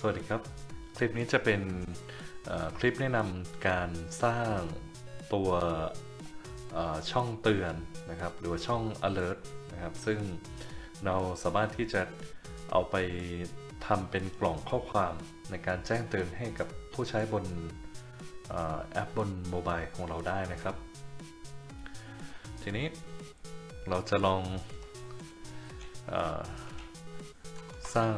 สวัสดีครับ คลิปนี้จะเป็นคลิปแนะนำการสร้างตัวช่องเตือนนะครับ หรือว่าช่อง alert นะครับ ซึ่งเราสามารถที่จะเอาไปทำเป็นกล่องข้อความในการแจ้งเตือนให้กับผู้ใช้บนอแอปบนโมบายของเราได้นะครับ ทีนี้เราจะลองอสร้าง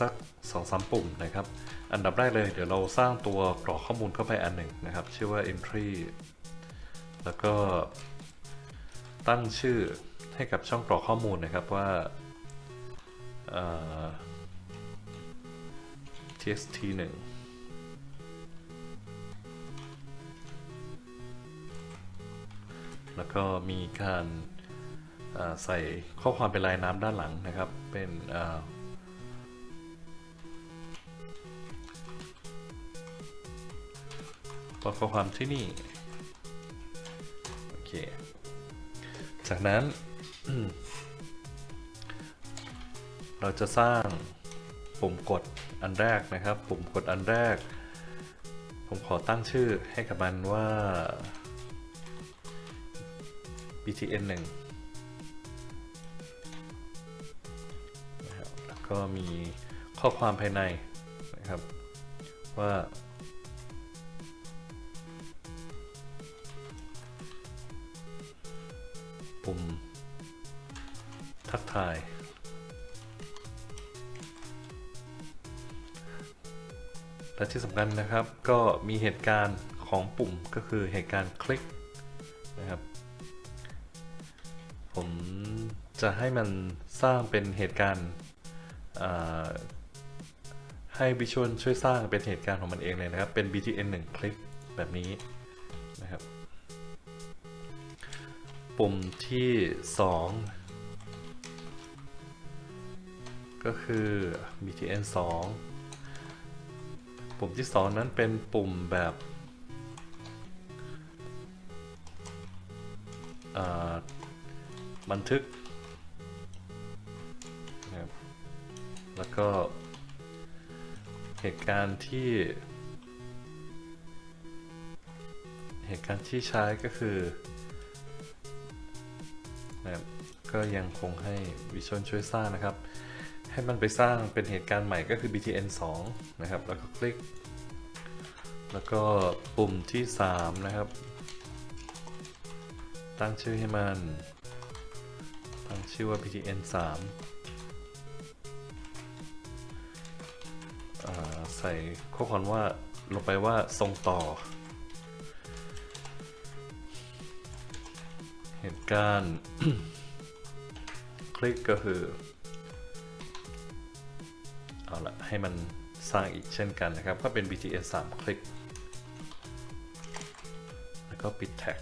สัก สองสามปุ่มนะครับ อันดับแรกเลยเดี๋ยวเราสร้างตัวกรอกข้อมูลเข้าไปอันหนึ่งนะครับ ชื่อว่า entry แล้วก็ตั้งชื่อให้กับช่องกรอกข้อมูลนะครับว่าเอ่อ txt 1แล้วก็มีการใส่ข้อความเป็นลายน้ำด้านหลังนะครับ เป็น อข้อความที่นี่ โอเค จากนั้น เราจะสร้างปุ่มกดอันแรกนะครับ ปุ่มกดอันแรก ผมขอตั้งชื่อให้กับมันว่า btn 1นะครับแล้วก็มีข้อความภายในนะครับว่า ทักทาย และที่สำคัญนะครับก็มีเหตุการณ์ของปุ่มก็คือเหตุการณ์คลิกนะครับ ผมจะให้มันสร้างเป็นเหตุการณ์ให้วิชวลช่วยสร้างเป็นเหตุการณ์ของมันเองเลยนะครับ เป็น btn 1 คลิกแบบนี้นะครับ ปุ่มที่ 2 ก็คือ btn 2 ปุ่มที่ 2 นั้นเป็นปุ่มแบบบันทึกนะครับแล้วก็เหตุการณ์ที่ เหตุการณ์ที่ใช้ก็คือนะครับก็ยังคงให้วิชวลช่วยสร้างนะครับ ให้มันไปสร้างเป็นเหตุการณ์ใหม่ก็คือ btn 2 นะครับ แล้วก็คลิก แล้วก็ปุ่มที่ 3 นะครับ ตั้งชื่อให้มัน ตั้งชื่อว่า btn 3อ่าใส่ข้อความว่าลงไปว่าส่งต่อ เหตุการณ์ คลิกก็คือ เอาละให้มันสร้างอีกเช่นกันนะครับ ก็เป็น btn 3คลิก แล้วก็ปิดแท็ก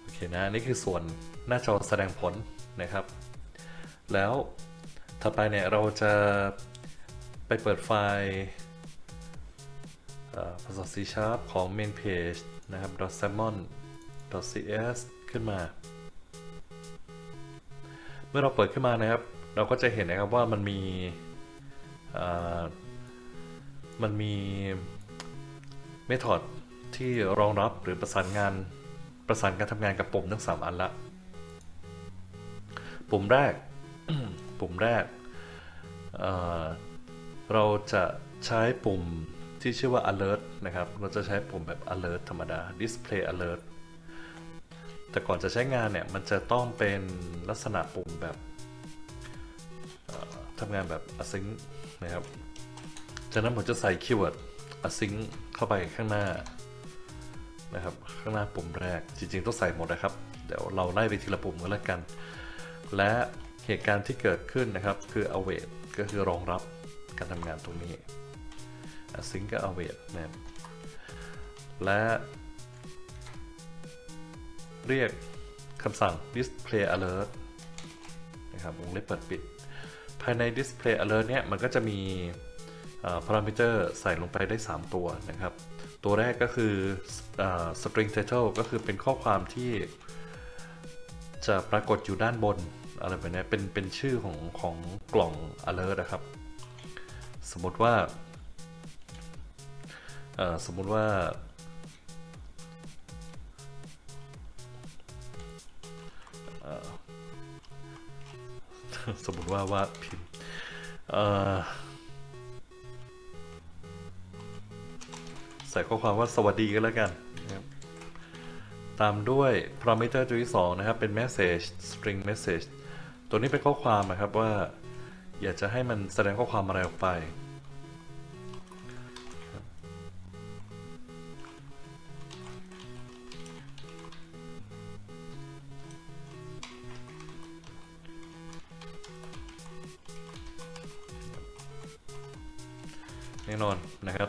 โอเคนะ นี่คือส่วนหน้าจอแสดงผลนะครับ แล้วถัดไปเนี่ย เราจะไปเปิดไฟล์ภาษา C Sharp ของ main page นะครับ .salmon .cs ขึ้นมา เมื่อเราเปิดขึ้นมานะครับ เราก็จะเห็นนะครับว่ามันมีมันมีเมธอดที่รองรับหรือประสานงานประสานการทำงานกับปุ่มทั้ง 3 อันละ ปุ่มแรก ปุ่มแรกเเราจะใช้ปุ่มที่ชื่อว่า alert นะครับ เราจะใช้ปุ่มแบบ alert ธรรมดา display alert แต่ก่อนจะใช้งานเนี่ย มันจะต้องเป็นลักษณะปุ่มแบบ ทำงานแบบ async นะครับ จากนั้นผมจะใส่คีย์เวิร์ด async เข้าไปข้างหน้านะครับ ข้างหน้าปุ่มแรกจริงๆ ต้องใส่หมดนะครับ เดี๋ยวเราไล่ไปทีละปุ่มก็แล้วกัน และเหตุการณ์ที่เกิดขึ้นนะครับ คือ await ก็คือรองรับการทำงานตรงนี้ async กับ await นะครับและเรียกคำสั่ง display alert นะครับวงเล็บเปิดปิด ภายใน display alert เนี่ยมันก็จะมีพารามิเตอร์ใส่ลงไปได้ 3 ตัวนะครับ ตัวแรกก็คืออ string title ก็คือเป็นข้อความที่จะปรากฏอยู่ด้านบนอะไรแบบนี้เป็นเป็นชื่อของของกล่อง alert นะครับ สมมติว่าสมมติว่าเอ่อ สมมติว่าวาดพิมพ์ใส่ข้อความว่าสวัสดีกันแล้วกันนะครับตามด้วย parameter ตัวที่สองนะครับ เป็น message string message ตัวนี้เป็นข้อความนะครับว่า อยากจะให้มันแสดงข้อความอะไรออกไป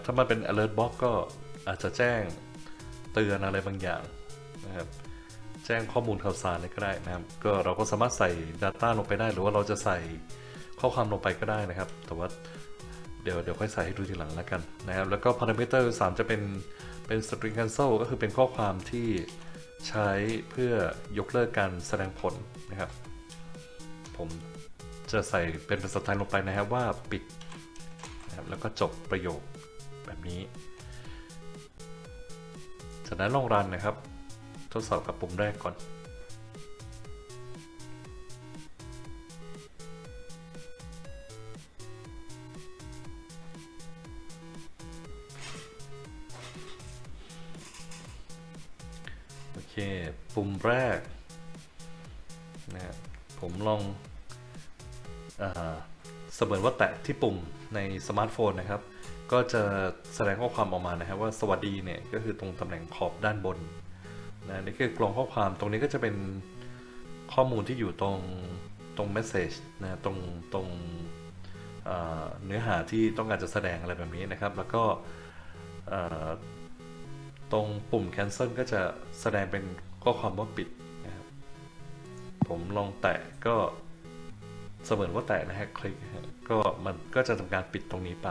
ถ้ามันเป็น alert box ก็อาจจะแจ้งเตือนอะไรบางอย่างนะครับแจ้งข้อมูลข่าวสารอะไรก็ได้นะครับ ก็เราก็สามารถใส่ Data ลงไปได้ หรือว่าเราจะใส่ข้อความลงไปก็ได้นะครับ แต่ว่าเดี๋ยวเดี๋ยวค่อยใส่ให้ดูทีหลังแล้วกันนะครับ แล้วก็ parameter 3 จะเป็นเป็น string cancel ก็คือเป็นข้อความที่ใช้เพื่อยกเลิกการแสดงผลนะครับ ผมจะใส่เป็นภาษาไทยลงไปนะครับว่าปิดนะครับแล้วก็จบประโยค แบบนี้ จากนั้นลองรันนะครับ ทดสอบกับปุ่มแรกก่อน โอเค ปุ่มแรกนะครับผมลองอเสมือนว่าแตะที่ปุ่มในสมาร์ทโฟนนะครับ ก็จะแสดงข้อความออกมานะครับว่าสวัสดีเนี่ยก็คือตรงตำแหน่งขอบด้านบนนะนี่คือกล่องข้อความตรงนี้ก็จะเป็นข้อมูลที่อยู่ตรงตรง message นะตรงตรงเนื้อหาที่ต้องการจะแสดงอะไรแบบนี้นะครับ แล้วก็ตรงปุ่ม cancel ก็จะแสดงเป็นข้อความว่าปิดนะครับผมลองแตะก็เสมือนว่าแตะนะฮะคลิกก็มันก็จะทำการปิดตรงนี้ไป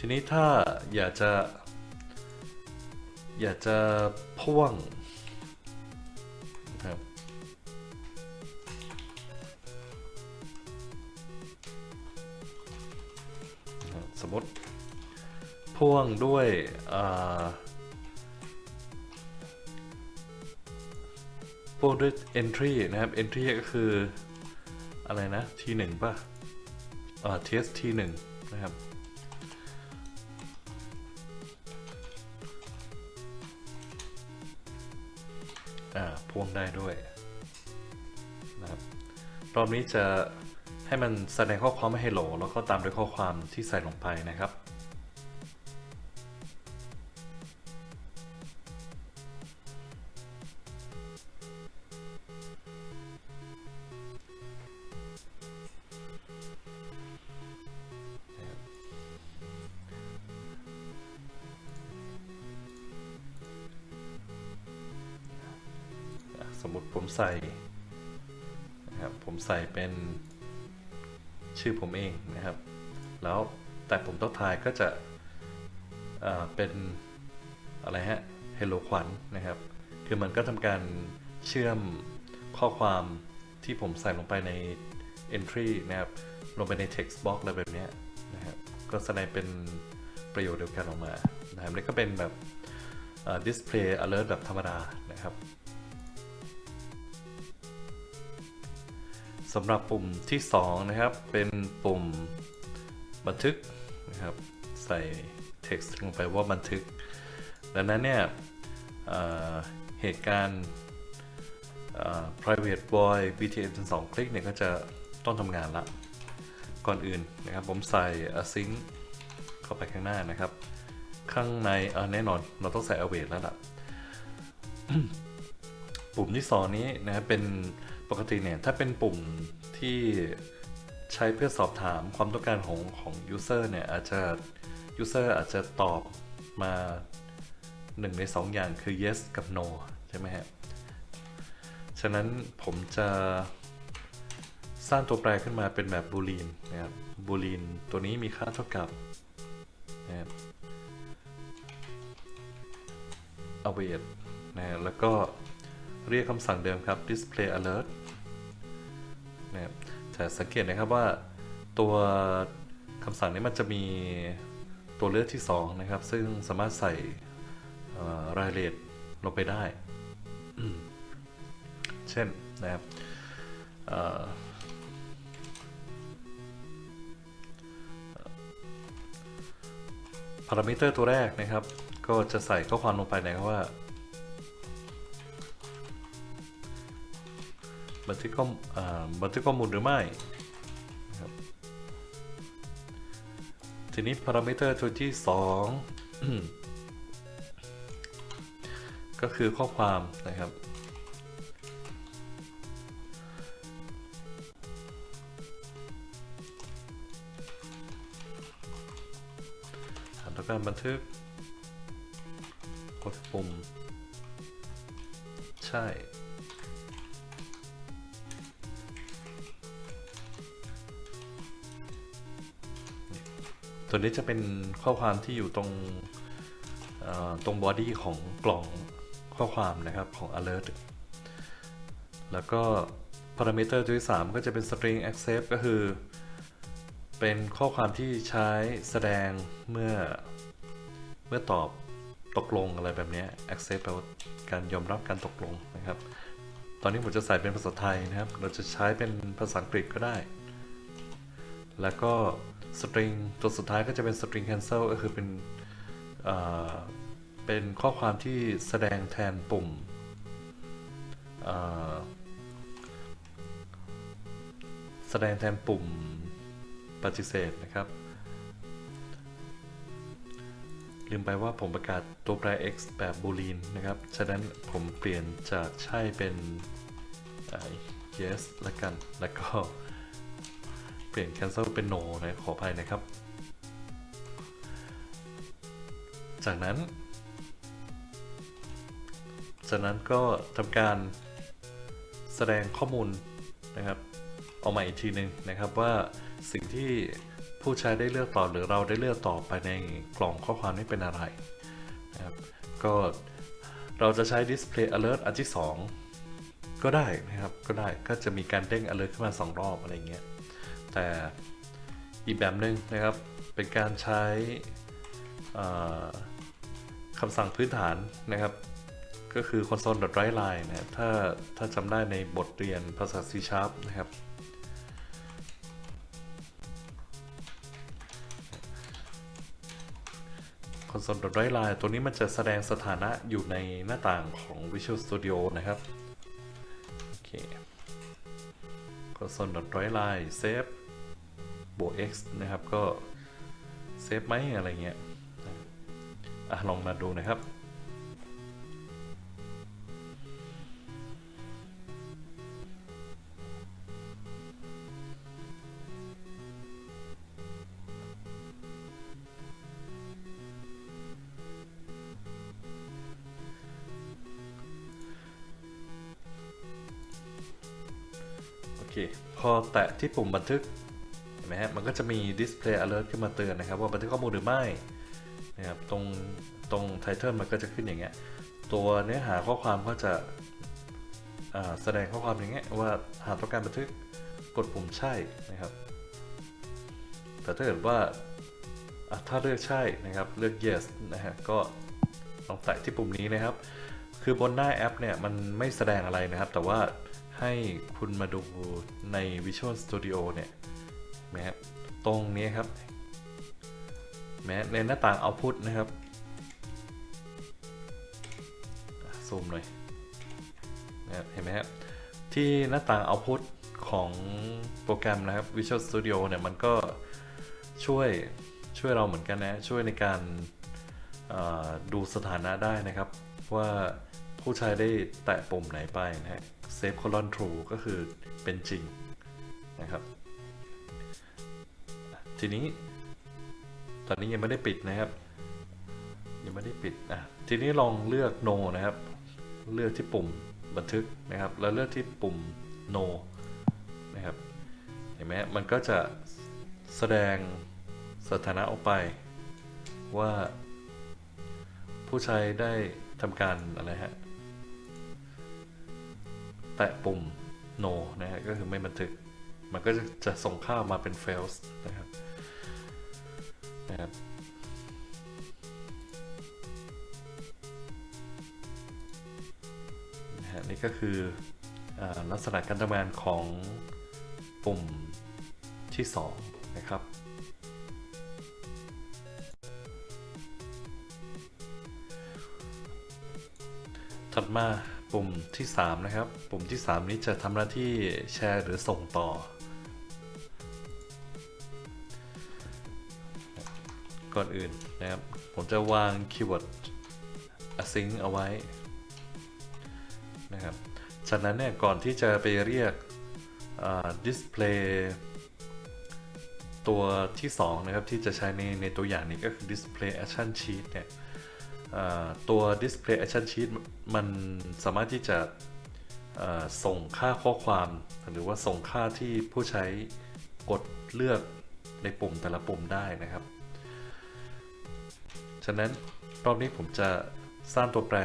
ทีนี้ถ้าอยากจะ อยากจะพ่วงนะครับสมมติพ่วงด้วยอ่าพ่วงด้วย entry นะครับ entry ก็คืออะไรนะ t 1ป่ะอ่า test t 1นะครับ พ่วงได้ด้วยนะครับรอบนี้จะให้มันแสดงข้อความไม่ให้โหล แล้วก็ตามด้วยข้อความที่ใส่ลงไปนะครับ สมมติผมใส่นะครับผมใส่เป็นชื่อผมเองนะครับ แล้วแต่ผมต้องทายก็จะเป็นอะไรฮะ Hello ขวัญนะครับ คือมันก็ทำการเชื่อมข้อความที่ผมใส่ลงไปใน entry นะครับ ลงไปใน text box อะไรแบบนี้นะครับ ก็แสดงเป็นประโยชน์เดียวกันออกมานะครับนี่ก็เป็นแบบ display alert แบบธรรมดานะครับ สำหรับปุ่มที่2นะครับ เป็นปุ่มบันทึกนะครับ ใส่ text ลงไปว่าบันทึก ดังนั้นเนี่ยเเหตุการณ์ private void btn 2คลิกเนี่ยก็จะต้องทำงานละ ก่อนอื่นนะครับ ผมใส่ async เข้าไปข้างหน้านะครับ ข้างในแน่นอนเราต้องใส่ await แล้วล่ะ ปุ่มที่สองนี้นะเป็น ปกติเนี่ยถ้าเป็นปุ่มที่ใช้เพื่อสอบถามความต้องการของของ user เนี่ยอาจจะ user อร์อาจจะตอบมาหนึ่งในสองอย่างคือ yes กับ no ใช่ไหมฮะ ฉะนั้นผมจะสร้างตัวแปรขึ้นมาเป็นแบบ boolean นะครับ boolean ตัวนี้มีค่าเท่ากับนะครับ await นะแล้วก็เรียกคำสั่งเดิมครับ display alert นะครับแต่สังเกตนะครับว่าตัวคำสั่งนี้มันจะมีตัวเลือกที่ 2 นะครับ ซึ่งสามารถใส่รายละเอียดลงไปได้ เช่นนะครับพารามิเตอร์ตัวแรกนะครับ ก็จะใส่ข้อความลงไปนะครับว่า บันทึกข้อบันทึกข้อมูลหรือไม่ทีนี้พารามิเตอร์ตัวที่สองก็คือข้อความนะครับฐานต้องการบันทึกกดปุ่ม ใช่ ตัวนี้จะเป็นข้อความที่อยู่ตรงตรงบอดี้ของกล่องข้อความนะครับของ alert แล้วก็ parameter ตัวที่3ก็จะเป็น string accept ก็คือ เป็นข้อความที่ใช้แสดงเมื่อเมื่อตอบตกลงอะไรแบบนี้ accept แปลว่าการยอมรับการตกลงนะครับ ตอนนี้ผมจะใส่เป็นภาษาไทยนะครับ เราจะใช้เป็นภาษาอังกฤษก็ได้ แล้วก็ string ตัวสุดท้ายก็จะเป็น string cancel ก็คือเป็นเป็นข้อความที่แสดงแทนปุ่มแสดงแทนปุ่มปฏิเสธนะครับ ลืมไปว่าผมประกาศตัวแปร x แบบ boolean นะครับ ฉะนั้นผมเปลี่ยนจากใช่เป็น yes ละกัน แล้วก็ เปลี่ยน cancel เป็น no นะขออภัยนะครับ จากนั้น จากนั้นก็ทำการแสดงข้อมูลนะครับออกมาอีกทีหนึ่งนะครับว่าสิ่งที่ผู้ใช้ได้เลือกต่อหรือเราได้เลือกต่อไปในกล่องข้อความนี้เป็นอะไรนะครับก็เราจะใช้ display alert อันที่ 2 ก็ได้นะครับ ก็ได้ก็จะมีการเด้ง alert ขึ้นมา 2 รอบอะไรเงี้ย แต่อีกแบบหนึ่งนะครับ เป็นการใช้คำสั่งพื้นฐานนะครับ ก็คือ console.write line นะถ้าถ้าจำได้ในบทเรียนภาษา C Sharp นะครับ console.write line ตัวนี้มันจะแสดงสถานะอยู่ในหน้าต่างของ Visual Studio นะครับ โอเค console.write line save บวก x นะครับ ก็เซฟไหมอะไรเงี้ยอะลองมาดูนะครับ พอแตะที่ปุ่มบันทึกเห็นไหมฮะมันก็จะมี display alert ขึ้นมาเตือนนะครับ ว่าบันทึกข้อมูลหรือไม่นะครับตรงตรง title มันก็จะขึ้นอย่างเงี้ยตัวเนื้อหาข้อความก็จะอ่าแสดงข้อความอย่างเงี้ยว่าหากต้องการบันทึกกดปุ่มใช่นะครับ แต่ถ้าเกิดว่าอะถ้าเลือกใช่นะครับเลือก yes นะฮะก็ลองแตะที่ปุ่มนี้นะครับ คือบนหน้าแอปเนี่ยมันไม่แสดงอะไรนะครับ แต่ว่า ให้คุณมาดูใน Visual Studio เนี่ยเห็นไหมครับตรงนี้ครับแม้ในหน้าต่าง Output นะครับซูมหน่อยนะครับเห็นไหมครับที่หน้าต่าง Output ของโปรแกรมนะครับ Visual Studio เนี่ยมันก็ช่วยช่วยเราเหมือนกันนะช่วยในการดูสถานะได้นะครับ ว่าผู้ใช้ได้แตะปุ่มไหนไปนะฮะ save colon true ก็คือเป็นจริงนะครับ ทีนี้ ตอนนี้ยังไม่ได้ปิดนะครับ ยังไม่ได้ปิดอะทีนี้ลองเลือก no นะครับ เลือกที่ปุ่มบันทึกนะครับ แล้วเลือกที่ปุ่ม no นะครับเห็นไหมมันก็จะแสดงสถานะออกไปว่าผู้ใช้ได้ทำการอะไรฮะ แตะปุ่ม no นะฮะก็คือไม่บันทึก มันก็จะจะส่งค่ามาเป็น fails นะครับนะครับนะฮะนี่ก็คืออลักษณะการทำงานของปุ่มที่ 2 นะครับถัดมา ที่ 3 นะครับ ปุ่มที่ 3 นี้จะทำหน้าที่แชร์หรือส่งต่อ ก่อนอื่นนะครับ ผมจะวางคีย์เวิร์ด async เอาไว้นะครับจากนั้นเนี่ยก่อนที่จะไปเรียกอ่า display ตัวที่ 2 นะครับ ที่จะใช้ในในตัวอย่างนี้ก็คือ display action sheet เนี่ย ตัว display action sheet มันสามารถที่จะส่งค่าข้อความ หรือว่าส่งค่าที่ผู้ใช้กดเลือกในปุ่มแต่ละปุ่มได้นะครับ ฉะนั้นรอบนี้ผมจะสร้างตัวแปร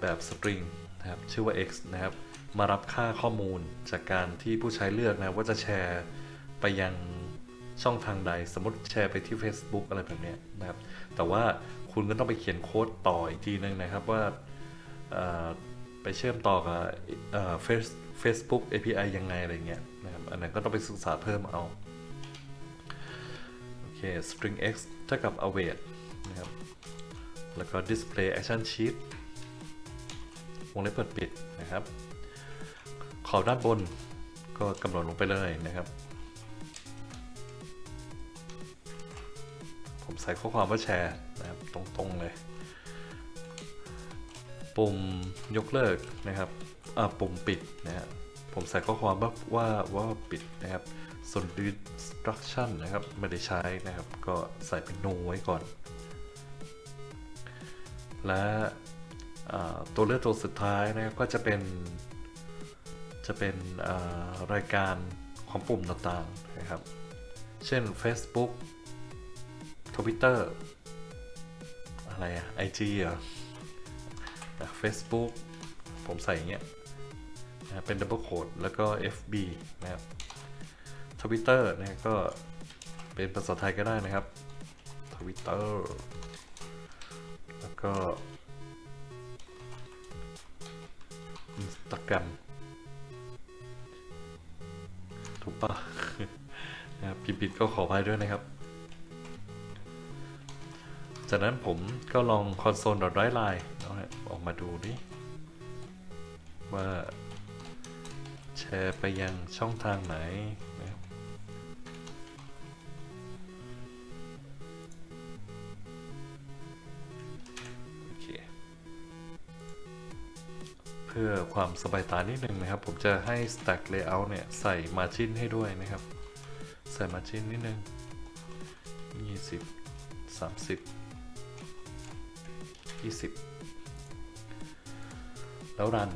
แบบสตริงนะครับชื่อว่า x นะครับ มารับค่าข้อมูลจากการที่ผู้ใช้เลือกนะว่าจะแชร์ไปยังช่องทางใด สมมติแชร์ไปที่ Facebook อะไรแบบนี้นะครับ แต่ว่า คุณก็ต้องไปเขียนโค้ดต่ออีกทีนึงนะครับว่าไปเชื่อมต่อกับเอ่อ Face- Facebook API ยังไงอะไรเงี้ยนะครับอันนั้นก็ต้องไปศึกษาเพิ่มเอาโอเค string x เท่ากับ await นะครับแล้วก็ display action sheet วงเล็บเปิดปิดนะครับ ขอบด้านบนก็กำหนดลงไปเลยนะครับ ผมใส่ข้อความว่าแชร์ ตรงๆเลย ปุ่มยกเลิกนะครับอ่าปุ่มปิดนะฮะผมใส่ข้อความว่าว่าว่าปิดนะครับ ส่วน destruction นะครับ ไม่ได้ใช้นะครับ ก็ใส่เป็น no ไว้ก่อน และตัวเลือกตัวสุดท้ายนะครับก็จะเป็น จะเป็นรายการของปุ่มต่างๆนะครับ เช่น Facebook Twitter อะไรอะ IG เหรออะ Facebook ผมใส่อย่างเงี้ยนะเป็น double quote แล้วก็ FB นะครับ Twitter นะก็เป็นภาษาไทยก็ได้นะครับ Twitter แล้วก็ Instagram ถูกปะนะครับพิมพ์ผิดก็ขออภัยด้วยนะครับ จากนั้นผมก็ลอง console.write line เอออกมาดูดิว่าแชร์ไปยังช่องทางไหนนะครับโอเคเพื่อความสบายตานิดนึงนะครับ ผมจะให้ stack layout เนี่ย ใส่ margin ให้ด้วยนะครับ ใส่ margin นิดนึง 20 30 20แล้วรัน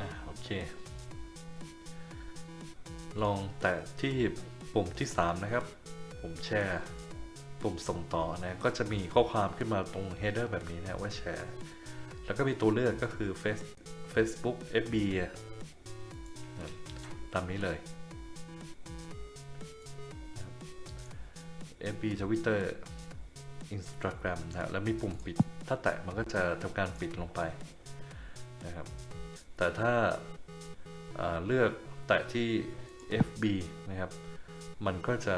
อะโอเค ลองแตะที่ปุ่มที่ 3 นะครับ ปุ่มแชร์ปุ่มส่งต่อนะ ก็จะมีข้อความขึ้นมาตรง header แบบนี้นะว่าแชร์ แล้วก็มีตัวเลือกก็คือ Face Facebook FB อะนะครับตามนี้เลย FB Twitter Instagram นะแล้วมีปุ่มปิด ถ้าแตะมันก็จะทำการปิดลงไปนะครับ แต่ถ้าาเลือกแตะที่ FB นะครับ มันก็จะ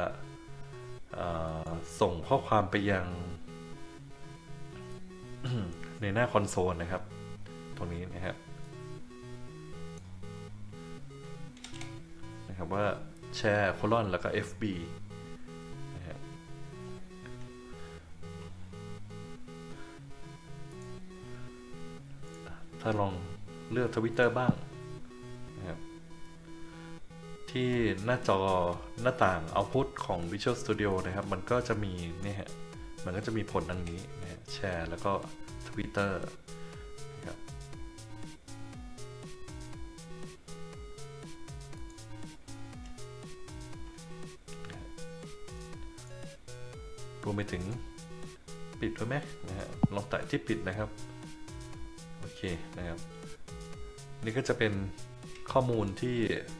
ส่งข้อความไปยัง ในหน้าคอนโซลนะครับ ตรงนี้นะครับนะครับว่าแชร์โคลอนแล้วก็ FB นะครับถ้าลองเลือกทวิตเตอร์บ้างนะครับที่หน้าจอหน้าต่าง Output ของ Visual Studio นะครับ มันก็จะมีนี่ฮะมันก็จะมีผลดังนี้นะแชร์แล้วก็ Twitter รัรวมไปถึงปิดด้วยไหมนะฮะลองแตะที่ปิดนะครับ โอเคนะครับ นี่ก็จะเป็นข้อมูลที่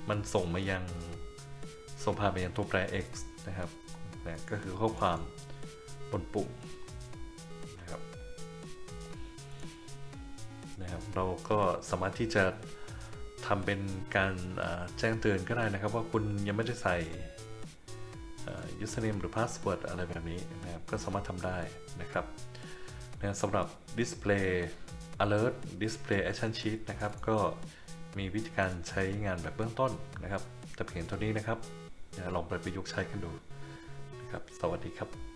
มันส่งมายังส่งผ่านไปยังตัวแปร x นะครับนะก็คือข้อความบนปุ่ม นะครับ เราก็สามารถที่จะทำเป็นการแจ้งเตือนก็ได้นะครับ ว่าคุณยังไม่ได้ใส่เอ่อ username หรือ password อะไรแบบนี้นะครับ ก็สามารถทำได้นะครับนะสำหรับ display alert display action sheet นะครับ ก็มีวิธีการใช้งานแบบเบื้องต้นนะครับ แต่เพียงเท่านี้นะครับลองไปประยุกต์ใช้กันดูนะครับ สวัสดีครับ